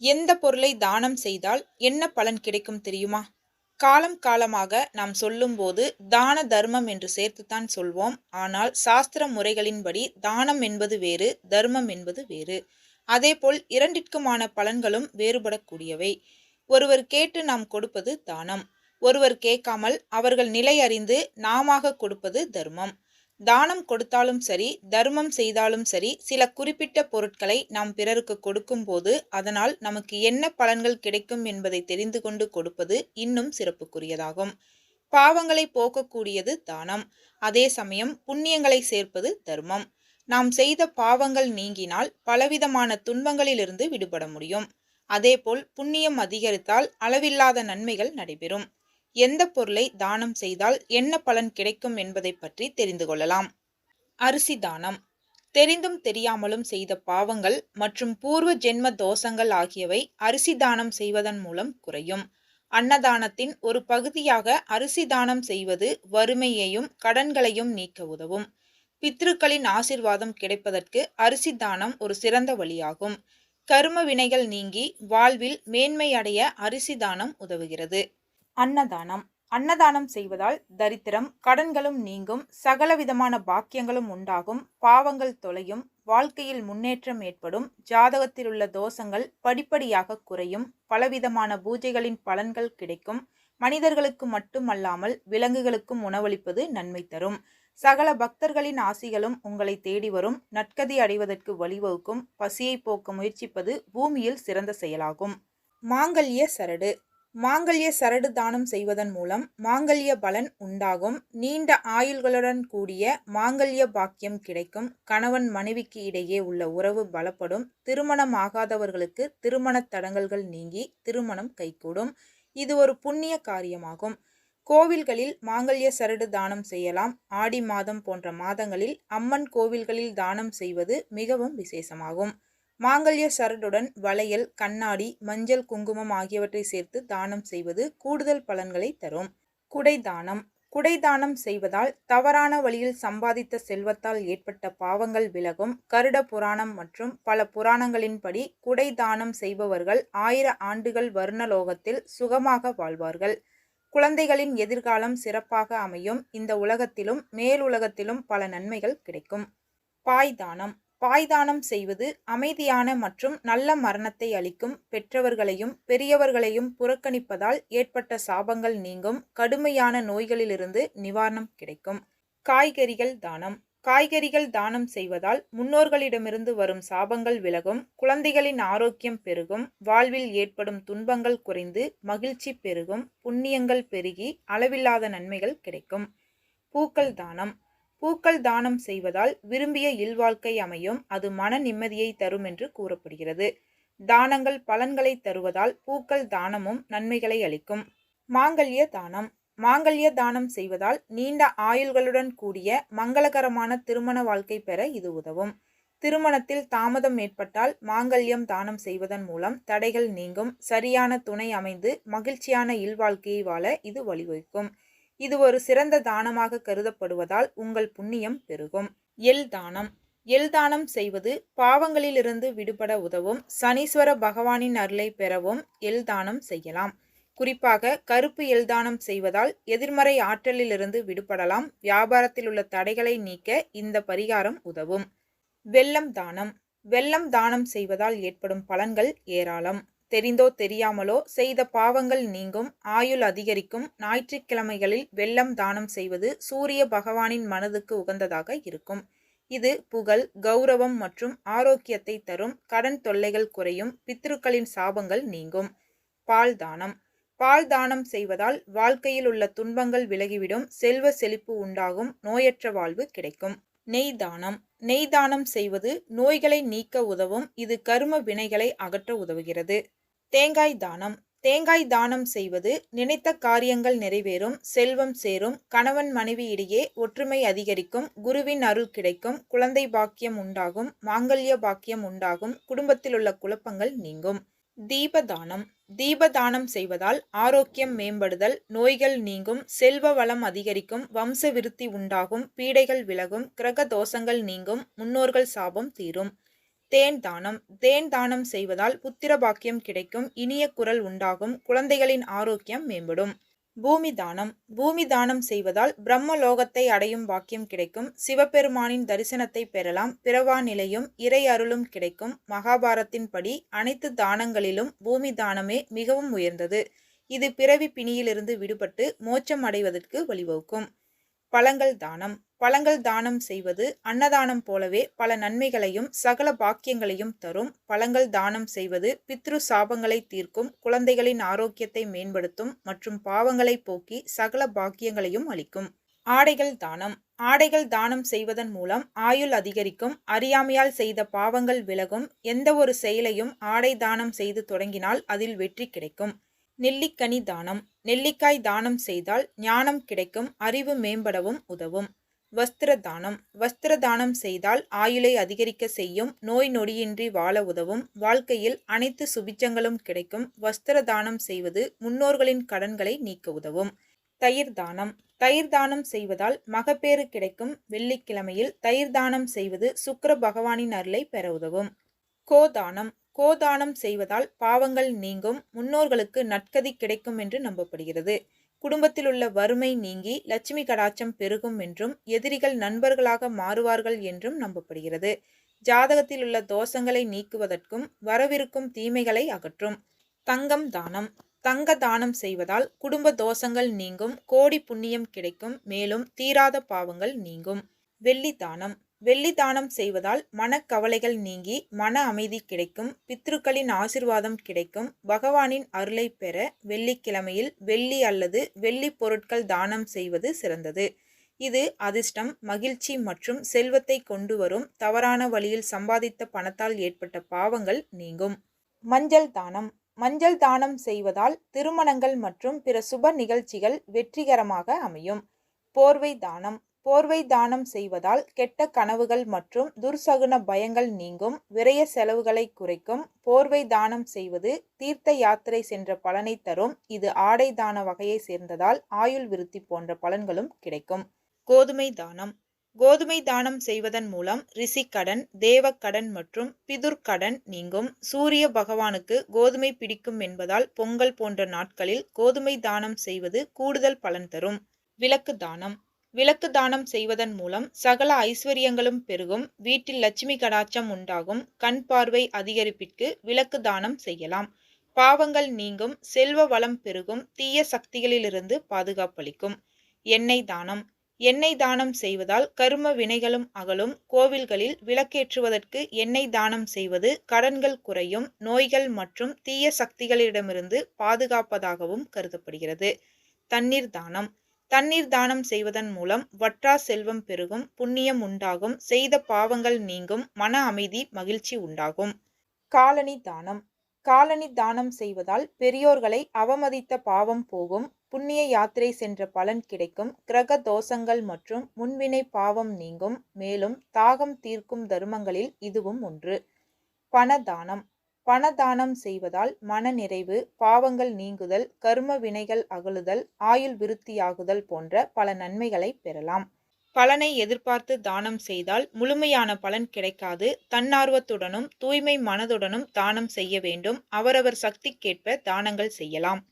எந்த பொருளை தானம் செய்தால் என்ன பலன் கிடைக்கும் தெரியுமா? காலம் காலமாக நாம் சொல்லும்போது தான தர்மம் என்று சேர்த்துத்தான் சொல்வோம். ஆனால் சாஸ்திர முறைகளின்படி தானம் என்பது வேறு தர்மம் என்பது வேறு. அதேபோல் இரண்டிற்குமான பலன்களும் வேறுபடக்கூடியவை. ஒருவர் கேட்டு நாம் கொடுப்பது தானம். ஒருவர் கேட்காமல் அவர்கள் நிலை அறிந்து நாமாக கொடுப்பது தர்மம். தானம் கொடுத்தாலும் சரி தர்மம் செய்தாலும் சரி சில குறிப்பிட்ட பொருட்களை நாம் பிறருக்கு கொடுக்கும்போது அதனால் நமக்கு என்ன பலன்கள் கிடைக்கும் என்பதை தெரிந்து கொண்டு கொடுப்பது இன்னும் சிறப்புக்குரியதாகும். பாவங்களை போக்கக்கூடியது தானம். அதே சமயம் புண்ணியங்களை சேர்ப்பது தர்மம். நாம் செய்த பாவங்கள் நீங்கினால் பலவிதமான துன்பங்களிலிருந்து விடுபட முடியும். அதேபோல் புண்ணியம் அதிகரித்தால் அளவில்லாத நன்மைகள் நடைபெறும். எந்த பொருளை தானம் செய்தால் என்ன பலன் கிடைக்கும் என்பதை பற்றி தெரிந்து கொள்ளலாம். அரிசி தானம். தெரிந்தும் தெரியாமலும் செய்த பாவங்கள் மற்றும் பூர்வ ஜென்ம தோஷங்கள் ஆகியவை அரிசி தானம் செய்வதன் மூலம் குறையும். அன்னதானத்தின் ஒரு பகுதியாக அரிசி தானம் செய்வது வறுமையையும் கடன்களையும் நீக்க உதவும். பித்ருக்களின் ஆசிர்வாதம் கிடைப்பதற்கு அரிசி தானம் ஒரு சிறந்த வழியாகும். கரும வினைகள் நீங்கி வாழ்வில் மேன்மை அடைய அரிசி தானம் உதவுகிறது. அன்னதானம். அன்னதானம் செய்வதால் தரித்திரம் கடன்களும் நீங்கும் சகலவிதமான பாக்கியங்களும் உண்டாகும் பாவங்கள் தொலையும் வாழ்க்கையில் முன்னேற்றம் ஏற்படும் ஜாதகத்தில் உள்ள தோஷங்கள் படிப்படியாக குறையும் பலவிதமான பூஜைகளின் பலன்கள் கிடைக்கும் மனிதர்களுக்கு மட்டுமல்லாமல் விலங்குகளுக்கும் உணவளிப்பது நன்மை தரும். சகல பக்தர்களின் ஆசிகளும் உங்களை தேடி வரும் நற்கதி அடைவதற்கு வழிவகுக்கும் பசியை போக்க முயற்சிப்பது பூமியில் சிறந்த செயலாகும். மாங்கல்ய சரடு. மாங்கல்ய சரடு தானம் செய்வதன் மூலம் மாங்கல்ய பலன் உண்டாகும். நீண்ட ஆயுள்களுடன் கூடிய மாங்கல்ய பாக்கியம் கிடைக்கும். கணவன் மனைவிக்கு இடையே உள்ள உறவு பலப்படும். திருமணம் ஆகாதவர்களுக்கு திருமண தடங்கல்கள் நீங்கி திருமணம் கைகூடும். இது ஒரு புண்ணிய காரியமாகும். கோவில்களில் மாங்கல்ய சரடு தானம் செய்யலாம். ஆடி மாதம் போன்ற மாதங்களில் அம்மன் கோவில்களில் தானம் செய்வது மிகவும் விசேஷமாகும். மாங்கல்ய சரடுடன் வளையல் கண்ணாடி மஞ்சள் குங்குமம் ஆகியவற்றை சேர்த்து தானம் செய்வது கூடுதல் பலன்களை தரும். குடை தானம். குடை தானம் செய்வதால் தவறான வழியில் சம்பாதித்த செல்வத்தால் ஏற்பட்ட பாவங்கள் விலகும். கருட புராணம் மற்றும் பல புராணங்களின்படி குடை தானம் செய்பவர்கள் ஆயிர ஆண்டுகள் வர்ணலோகத்தில் சுகமாக வாழ்வார்கள். குழந்தைகளின் எதிர்காலம் சிறப்பாக அமையும். இந்த உலகத்திலும் மேலுலகத்திலும் பல நன்மைகள் கிடைக்கும். பாய் தானம். பாய்தானம் செய்வது அமைதியான மற்றும் நல்ல மரணத்தை அளிக்கும் பெற்றவர்களையும் பெரியவர்களையும் புறக்கணிப்பதால் ஏற்பட்ட சாபங்கள் நீங்கும் கடுமையான நோய்களிலிருந்து நிவாரணம் கிடைக்கும். காய்கறிகள் தானம். காய்கறிகள் தானம் செய்வதால் முன்னோர்களிடமிருந்து வரும் சாபங்கள் விலகும் குழந்தைகளின் ஆரோக்கியம் பெருகும் வாழ்வில் ஏற்படும் துன்பங்கள் குறைந்து மகிழ்ச்சி பெருகும் புண்ணியங்கள் பெருகி அளவில்லாத நன்மைகள் கிடைக்கும். பூக்கள் தானம். பூக்கள் தானம் செய்வதால் விரும்பிய இல்வாழ்க்கை அமையும் அது மன நிம்மதியை தரும் என்று கூறப்படுகிறது. தானங்கள் பலன்களை தருவதால் பூக்கள் தானமும் நன்மைகளை அளிக்கும். மாங்கல்ய தானம். மாங்கல்ய தானம் செய்வதால் நீண்ட ஆயுள்களுடன் கூடிய மங்களகரமான திருமண வாழ்க்கை பெற இது உதவும். திருமணத்தில் தாமதம் ஏற்பட்டால் மாங்கல்யம் தானம் செய்வதன் மூலம் தடைகள் நீங்கும். சரியான துணை அமைந்து மகிழ்ச்சியான இல்வாழ்க்கையை வாழ இது வழிவகுக்கும். இது ஒரு சிறந்த தானமாக கருதப்படுவதால் உங்கள் புண்ணியம் பெருகும். எல் தானம். எல் தானம் செய்வது பாவங்களிலிருந்து விடுபட உதவும் சனீஸ்வர பகவானின் அருளை பெறவும் எல் தானம் செய்யலாம். குறிப்பாக கருப்பு எல்தானம் செய்வதால் எதிர்மறை ஆற்றலிலிருந்து விடுபடலாம் வியாபாரத்தில் உள்ள தடைகளை நீக்க இந்த பரிகாரம் உதவும். வெள்ளம் தானம். வெள்ளம் தானம் செய்வதால் ஏற்படும் பலன்கள் ஏராளம். தெரிந்தோ தெரியாமலோ செய்த பாவங்கள் நீங்கும் ஆயுள் அதிகரிக்கும் ஞாயிற்றுக்கிழமைகளில் வெள்ளம் தானம் செய்வது சூரிய பகவானின் மனதுக்கு உகந்ததாக இருக்கும். இது புகழ் கௌரவம் மற்றும் ஆரோக்கியத்தை தரும் கடன் தொல்லைகள் குறையும் பித்ருக்களின் சாபங்கள் நீங்கும். பால் தானம். பால் தானம் செய்வதால் வாழ்க்கையில் உள்ள துன்பங்கள் விலகிவிடும் செல்வ செழிப்பு உண்டாகும் நோயற்ற வாழ்வு கிடைக்கும். நெய் தானம் நெய் தானம் செய்வது நோய்களை நீக்க உதவும். இது கரும வினைகளை அகற்ற உதவுகிறது. தேங்காய் தானம். தேங்காய் தானம் செய்வது நினைத்த காரியங்கள் நிறைவேறும் செல்வம் சேரும் கணவன் மனைவி இடையே ஒற்றுமை அதிகரிக்கும் குருவின் அருள் கிடைக்கும் குழந்தை பாக்கியம் உண்டாகும் மாங்கல்ய பாக்கியம் உண்டாகும் குடும்பத்தில் உள்ள குழப்பங்கள் நீங்கும். தீபதானம். தீபதானம் செய்வதால் ஆரோக்கியம் மேம்படுதல் நோய்கள் நீங்கும் செல்வ வளம் அதிகரிக்கும் வம்ச விருத்தி உண்டாகும் பீடைகள் விலகும் கிரக தோஷங்கள் நீங்கும் முன்னோர்கள் சாபம் தீரும். தேன் தானம். தேன் தானம் செய்வதால் புத்திர பாக்கியம் கிடைக்கும் இனிய குரல் உண்டாகும் குழந்தைகளின் ஆரோக்கியம் மேம்படும். பூமி தானம் பூமி தானம் செய்வதால் பிரம்ம லோகத்தை அடையும் வாக்கியம் கிடைக்கும். சிவபெருமானின் தரிசனத்தை பெறலாம். பிறவா நிலையும் இறை அருளும் கிடைக்கும். மகாபாரத்தின்படி அனைத்து தானங்களிலும் பூமி தானமே மிகவும் உயர்ந்தது. இது பிறவி பிணியிலிருந்து விடுபட்டு மோட்சம் அடைவதற்கு வழிவகுக்கும். பழங்கள் தானம். பழங்கள் தானம் செய்வது அன்னதானம் போலவே பல நன்மைகளையும் சகல பாக்கியங்களையும் தரும். பழங்கள் தானம் செய்வது பித்ரு சாபங்களை தீர்க்கும் குழந்தைகளின் ஆரோக்கியத்தை மேம்படுத்தும் மற்றும் பாவங்களை போக்கி சகல பாக்கியங்களையும் அளிக்கும். ஆடைகள் தானம். ஆடைகள் தானம் செய்வதன் மூலம் ஆயுள் அதிகரிக்கும் அறியாமையால் செய்த பாவங்கள் விலகும் எந்த ஒரு செயலையும் ஆடை தானம் செய்து தொடங்கினால் அதில் வெற்றி கிடைக்கும். நெல்லிக்கனி தானம். நெல்லிக்காய் தானம் செய்தால் ஞானம் கிடைக்கும் அறிவு மேம்படவும் உதவும். வஸ்திர தானம் வஸ்திர தானம் செய்தால் ஆயுளை அதிகரிக்க செய்யும் நோய் நொடியின்றி வாழ உதவும் வாழ்க்கையில் அனைத்து சுபிச்சங்களும் கிடைக்கும். வஸ்திர தானம் செய்வது முன்னோர்களின் கடன்களை நீக்க உதவும். தயிர் தானம். தயிர் தானம் செய்வதால் மகப்பேறு கிடைக்கும். வெள்ளிக்கிழமையில் தயிர் தானம் செய்வது சுக்கர பகவானின் அருளை பெற உதவும். கோதானம். கோதானம் செய்வதால் பாவங்கள் நீங்கும் முன்னோர்களுக்கு நற்கதி கிடைக்கும் என்று நம்பப்படுகிறது. குடும்பத்தில் உள்ள வறுமை நீங்கி லட்சுமி கடாச்சம் பெருகும் என்றும் எதிரிகள் நண்பர்களாக மாறுவார்கள் என்றும் நம்பப்படுகிறது. ஜாதகத்தில் உள்ள தோஷங்களை நீக்குவதற்கும் வரவிருக்கும் தீமைகளை அகற்றும். தங்கம் தானம். தங்க தானம் செய்வதால் குடும்ப தோஷங்கள் நீங்கும் கோடி புண்ணியம் கிடைக்கும் மேலும் தீராத பாவங்கள் நீங்கும். வெள்ளி தானம். வெள்ளி தானம் செய்வதால் மனக்கவலைகள் நீங்கி மன அமைதி கிடைக்கும் பித்ருக்களின் ஆசிர்வாதம் கிடைக்கும். பகவானின் அருளை பெற வெள்ளிக்கிழமையில் வெள்ளி அல்லது வெள்ளி பொருட்கள் தானம் செய்வது சிறந்தது. இது அதிர்ஷ்டம் மகிழ்ச்சி மற்றும் செல்வத்தை கொண்டு வரும் தவறான வழியில் சம்பாதித்த பணத்தால் ஏற்பட்ட பாவங்கள் நீங்கும். மஞ்சள் தானம். மஞ்சள் தானம் செய்வதால் திருமணங்கள் மற்றும் பிற சுப நிகழ்ச்சிகள் வெற்றிகரமாக அமையும். போர்வை தானம். போர்வை தானம் செய்வதால் கெட்ட கனவுகள் மற்றும் துர்சகுன பயங்கள் நீங்கும் விரய செலவுகளை குறைக்கும். போர்வை தானம் செய்வது தீர்த்த யாத்திரை சென்ற பலனை தரும். இது ஆடை தான வகையை சேர்ந்ததால் ஆயுள் விருத்தி போன்ற பலன்களும் கிடைக்கும். கோதுமை தானம். கோதுமை தானம் செய்வதன் மூலம் ரிஷிக்கடன் தேவக்கடன் மற்றும் பிதுர்கடன் நீங்கும். சூரிய பகவானுக்கு கோதுமை பிடிக்கும் என்பதால் பொங்கல் போன்ற நாட்களில் கோதுமை தானம் செய்வது கூடுதல் பலன் தரும். விளக்கு தானம். விளக்கு தானம் செய்வதன் மூலம் சகல ஐஸ்வர்யங்களும் பெருகும். வீட்டில் லட்சுமி கடாச்சம் உண்டாகும். கண் பார்வை அதிகரிப்பிற்கு விளக்கு தானம் செய்யலாம். பாவங்கள் நீங்கும். செல்வ வளம் பெருகும். தீய சக்திகளிலிருந்து பாதுகாப்பளிக்கும். எண்ணெய் தானம். எண்ணெய் தானம் செய்வதால் கரும வினைகளும் அகலும். கோவில்களில் விளக்கேற்றுவதற்கு எண்ணெய் தானம் செய்வது கடன்கள் குறையும். நோய்கள் மற்றும் தீய சக்திகளிடமிருந்து பாதுகாப்பதாகவும் கருதப்படுகிறது. தண்ணீர் தானம். தண்ணீர் தானம் செய்வதன் மூலம் வற்றா செல்வம் பெருகும் புண்ணியம் உண்டாகும் செய்த பாவங்கள் நீங்கும் மன அமைதி மகிழ்ச்சி உண்டாகும். காலனி தானம். காலனி தானம் செய்வதால் பெரியோர்களை அவமதித்த பாவம் போகும் புண்ணிய யாத்திரை சென்ற பலன் கிடைக்கும் கிரக தோஷங்கள் மற்றும் முன்வினை பாவம் நீங்கும். மேலும் தாகம் தீர்க்கும் தர்மங்களில் இதுவும் ஒன்று. பணதானம் பணதானம் செய்வதால் மன நிறைவு பாவங்கள் நீங்குதல் கர்ம வினைகள் அகலுதல் ஆயுள் விருத்தியாகுதல் போன்ற பல நன்மைகளை பெறலாம். பலனை எதிர்பார்த்து தானம் செய்தால் முழுமையான பலன் கிடைக்காது. தன்னார்வத்துடனும் தூய்மை மனதுடனும் தானம் செய்ய வேண்டும். அவரவர் சக்திக்கேற்ப தானங்கள் செய்யலாம்.